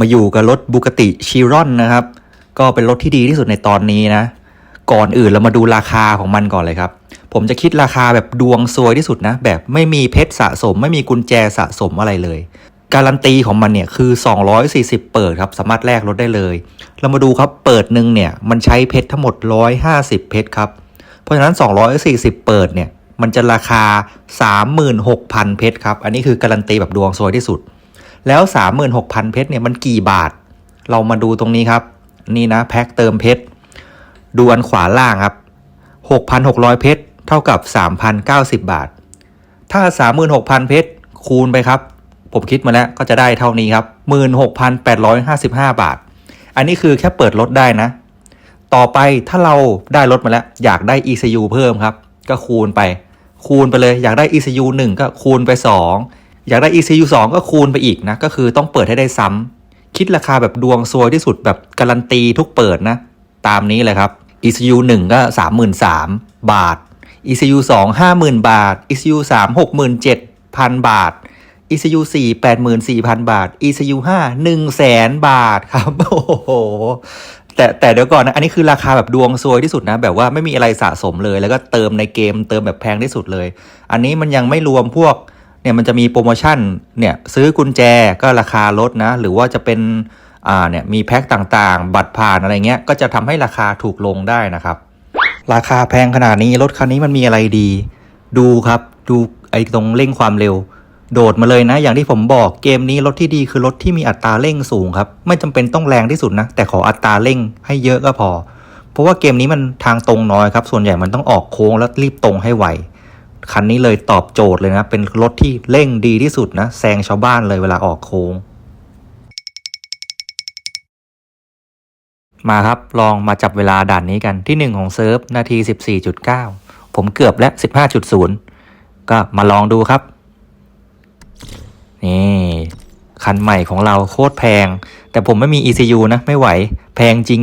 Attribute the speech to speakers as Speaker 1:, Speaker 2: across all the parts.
Speaker 1: มาอยู่กับรถบุกติชิรอนนะครับ ก็เป็นรถที่ดีที่สุดในตอนนี้นะ ก่อนอื่นเรามาดูราคาของมันก่อนเลยครับ ผมจะคิดราคาแบบดวงซวยที่สุดนะ แบบไม่มีเพชรสะสม ไม่มีกุญแจสะสมอะไรเลย การันตีของมันเนี่ยคือ 240 เปิดครับ สามารถแลกรถได้เลย เรามาดูครับเปิดหนึ่งเนี่ยมันใช้เพชรทั้งหมด 150 เพชรครับ เพราะฉะนั้น 240 เปิดเนี่ยมันจะราคา 36,000 เพชรครับ อันนี้คือการันตีแบบดวงซวยที่สุด แล้ว 36,000 เพชรเนี่ยมันกี่บาท เรามาดูตรงนี้ครับ นี่นะแพ็คเติมเพชรดูอันขวาล่างครับ 6,600 เพชรเท่ากับ 3,090 บาท ถ้า 36,000 เพชรคูณไปครับ ผมคิดมาแล้วก็จะได้เท่านี้ครับ 16,855 บาท อันนี้คือแค่เปิดรถได้นะ ต่อไปถ้าเราได้รถมาแล้ว อยากได้ ECU เพิ่มครับ ก็คูณไป คูณไปเลยอยากได้ ECU 1 ก็คูณไป 2 อยากได้ ECU 2 ก็คูณไปอีกนะ ก็คือต้องเปิดให้ได้ซ้ำ คิดราคาแบบดวงซวยที่สุดแบบการันตีทุกเปิดนะ ตามนี้เลยครับ ECU 1 ก็ 33,000 บาท ECU 2 50,000 บาท ECU 3 67,000 บาท ECU 4 84,000 บาท ECU 5 100,000 บาทครับ โอ้โห แต่แต่เดี๋ยวก่อนนะ อันนี้คือราคาแบบดวงซวยที่สุดนะ แบบว่าไม่มีอะไรสะสมเลย แล้วก็เติมในเกมเติมแบบแพงที่สุดเลย อันนี้มันยังไม่รวมพวก เนี่ยมันจะมีโปรโมชั่นเนี่ยซื้อกุญแจก็ราคาลดนะหรือว่าจะเป็นอ่าเนี่ยมีแพ็คต่างๆ บัตรผ่านอะไรเงี้ยก็จะทำให้ราคาถูกลงได้นะครับ ราคาแพงขนาดนี้รถคันนี้มันมีอะไรดี ดูครับดูไอ้ตรงเร่งความเร็ว โดดมาเลยนะ อย่างที่ผมบอกเกมนี้รถที่ดีคือรถที่มีอัตราเร่งสูงครับไม่จำเป็นต้องแรงที่สุดนะแต่ขออัตราเร่งให้เยอะก็พอ เพราะว่าเกมนี้มันทางตรงน้อยครับส่วนใหญ่มันต้องออกโค้งแล้วรีบตรงให้ไว คันนี้เลยตอบโจทย์เลยนะ เป็นรถที่เร่งดีที่สุดนะ แซงชาวบ้านเลยเวลาออกโค้ง มาครับลองมาจับเวลาด่านนี้กันที่ 1 ของเซิร์ฟ นาที 14.9 ผมเกือบและ 15.0 ก็มาลองดูครับ นี่ คันใหม่ของเราโคตรแพง แต่ผมไม่มี ECU นะ ไม่ไหว แพงจริง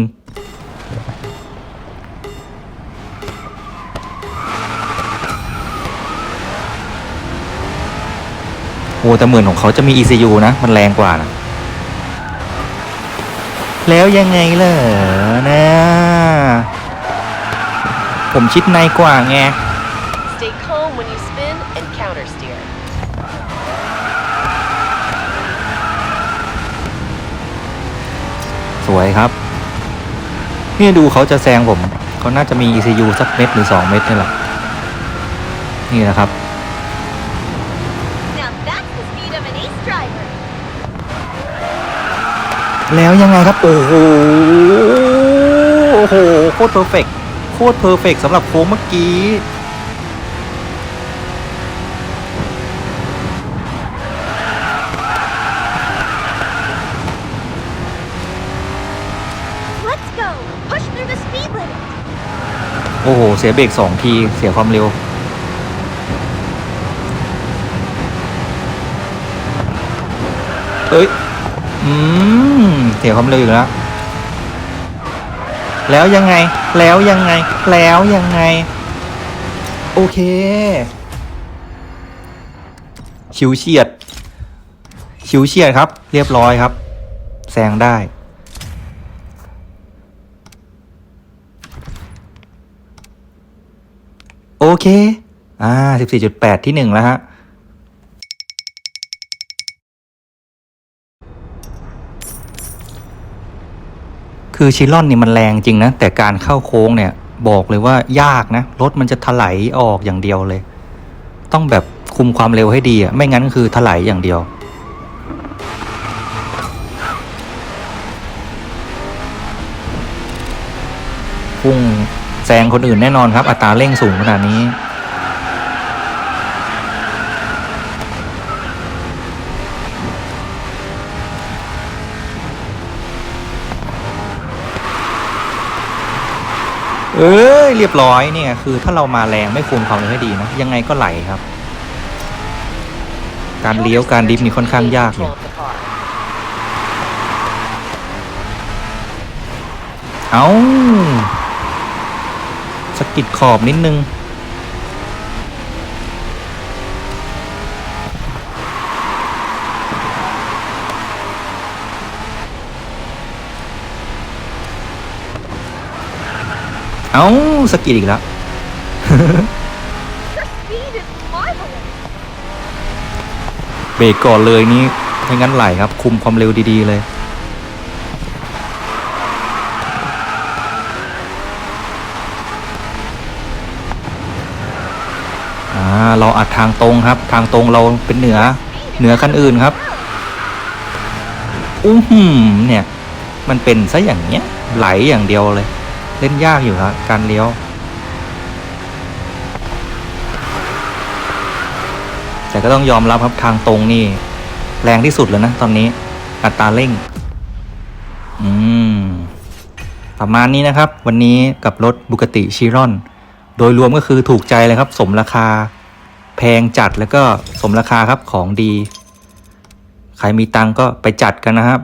Speaker 1: อ้แต่หมื่นของเขาจะมี ECU นะ มันแรงกว่านะ แล้วยังไงเหรอนะ ผมชิดในกว่าไง
Speaker 2: Stay calm when you spin and counter steer.
Speaker 1: สวยครับ นี่ดูเขาจะแซงผม เขาน่าจะมี ECU สักเม็ดหรือ 2 เม็ดนี่แหละ นี่นะครับ แล้วยังไงครับ โอ้โหโอ้โหโคตรเพอร์เฟกโคตรเพอร์เฟกสำหรับโค้งเมื่อกี้
Speaker 3: Let's go. Push through the speed limit.
Speaker 1: โอ้โห เสียเบรกสองที เสียความเร็ว เอ้ย อืม เสียความเร็วอีกแล้ว แล้วยังไง แล้วยังไง แล้วยังไง โอเค ชิวเฉียด ชิวเฉียดครับ เรียบร้อยครับ แซงได้โอเค อ่า 14.8 ที่หนึ่งแล้วฮะ คือชิลอนนี่มันแรงจริงนะ แต่การเข้าโค้งเนี่ยบอกเลยว่ายากนะ รถมันจะถลายออกอย่างเดียวเลย ต้องแบบคุมความเร็วให้ดีอะ ไม่งั้นคือถลายอย่างเดียว พุ่งแซงคนอื่นแน่นอนครับ อัตราเร่งสูงขนาดนี้ เอ้ยเรียบร้อยเนี่ยคือถ้าเรามาแรงไม่คุมความเร็วให้ดีนะยังไงก็ไหลครับ การเลี้ยวการดิฟนี่ค่อนข้างยากเลยเอาสกิดขอบนิดนึง เอ้าสะกิดอีกแล้ว
Speaker 3: Your speed is marvelous.
Speaker 1: เบรกก่อนเลยนี่ไม่งั้นไหลครับ คุมความเร็วดีๆเลย อ่า เราอัดทางตรงครับ ทางตรงเราเป็นเหนือ เหนือคันอื่นครับอู้หืมเนี่ย มันเป็นซะอย่างเนี้ย ไหลอย่างเดียวเลย เล่นยากอยู่ครับการเลี้ยวแต่ก็ต้องยอมรับครับทางตรงนี่แรงที่สุดแล้วนะตอนนี้อัตราเร่ง อืม ประมาณนี้นะครับ วันนี้กับรถบุกติชิรอน โดยรวมก็คือถูกใจเลยครับ สมราคา แพงจัดแล้วก็สมราคาครับของดี ใครมีตังก็ไปจัดกันนะครับ